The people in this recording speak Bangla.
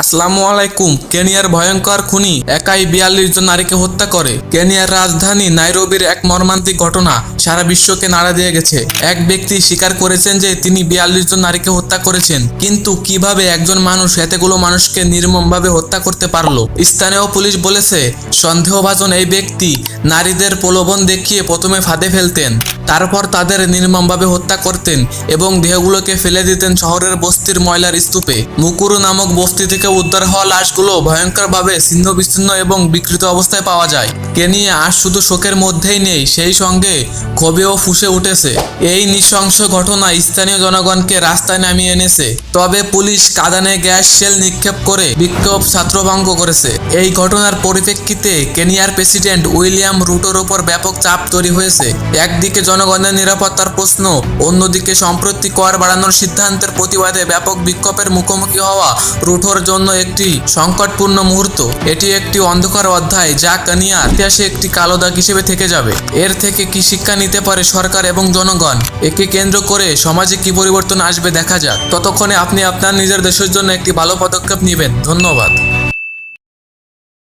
আসসালামু আলাইকুম। কেনিয়ার ভয়ঙ্কর খুনি, একাই বিয়াল্লিশ জন নারীকে হত্যা করে। কেনিয়ার রাজধানী নাইরোবির এক মর্মান্তিক ঘটনা সারা বিশ্বকে নাড়া দিয়ে গেছে। এক ব্যক্তি স্বীকার করেছেন যে তিনি বিয়াল্লিশ জন নারীকে হত্যা করেছেন, কিন্তু কীভাবে একজন মানুষ এতগুলো মানুষকে নির্মমভাবে হত্যা করতে পারল? স্থানীয় পুলিশ বলেছে, সন্দেহভাজন এই ব্যক্তি নারীদের প্রলোভন দেখিয়ে প্রথমে ফাঁদে ফেলতেন। তারপর তাদের নির্মমভাবে হত্যা করতেন এবং দেহগুলোকে ফেলে দিতেন শহরের বস্তির ময়লার স্তূপে। মুকুরু নামক বস্তি থেকে উদ্ধার হওয়া লাশগুলো ভয়ঙ্করভাবে ছিন্ন বিচ্ছিন্ন এবং বিকৃত অবস্থায় পাওয়া যায়। কেনিয়া আর শুধু শোকের মধ্যেই নেই, সেই সঙ্গে ক্ষোভেও ফুসে উঠেছে। এই নৃশংস ঘটনা স্থানীয় জনগণকে রাস্তায় নামিয়ে এনেছে। তবে পুলিশ কাদানে গ্যাস শেল নিক্ষেপ করে বিক্ষোভ ছাত্রভঙ্গ করেছে। এই ঘটনার পরিপ্রেক্ষিতে কেনিয়ার প্রেসিডেন্ট উইলিয়াম রুটোর ওপর ব্যাপক চাপ তৈরি হয়েছে। একদিকে জনগণের নিরাপত্তার প্রশ্ন, অন্যদিকে সম্প্রতি কর বাড়ানোর সিদ্ধান্তের প্রতিবাদে ব্যাপক বিক্ষোভের মুখোমুখি হওয়া রুটোর জন্য একটি সংকটপূর্ণ মুহূর্ত। এটি একটি অন্ধকার অধ্যায় যা কেনিয়ার ইতিহাসে একটি কালো দাগ হিসেবে থেকে যাবে। এর থেকে কি শিক্ষা নিতে পারে সরকার এবং জনগণ? একে কেন্দ্র করে সমাজে কি পরিবর্তন আসবে দেখা যাক। ততক্ষণে আপনি আপনার নিজের দেশের জন্য একটি ভালো পদক্ষেপ নেবেন। ধন্যবাদ।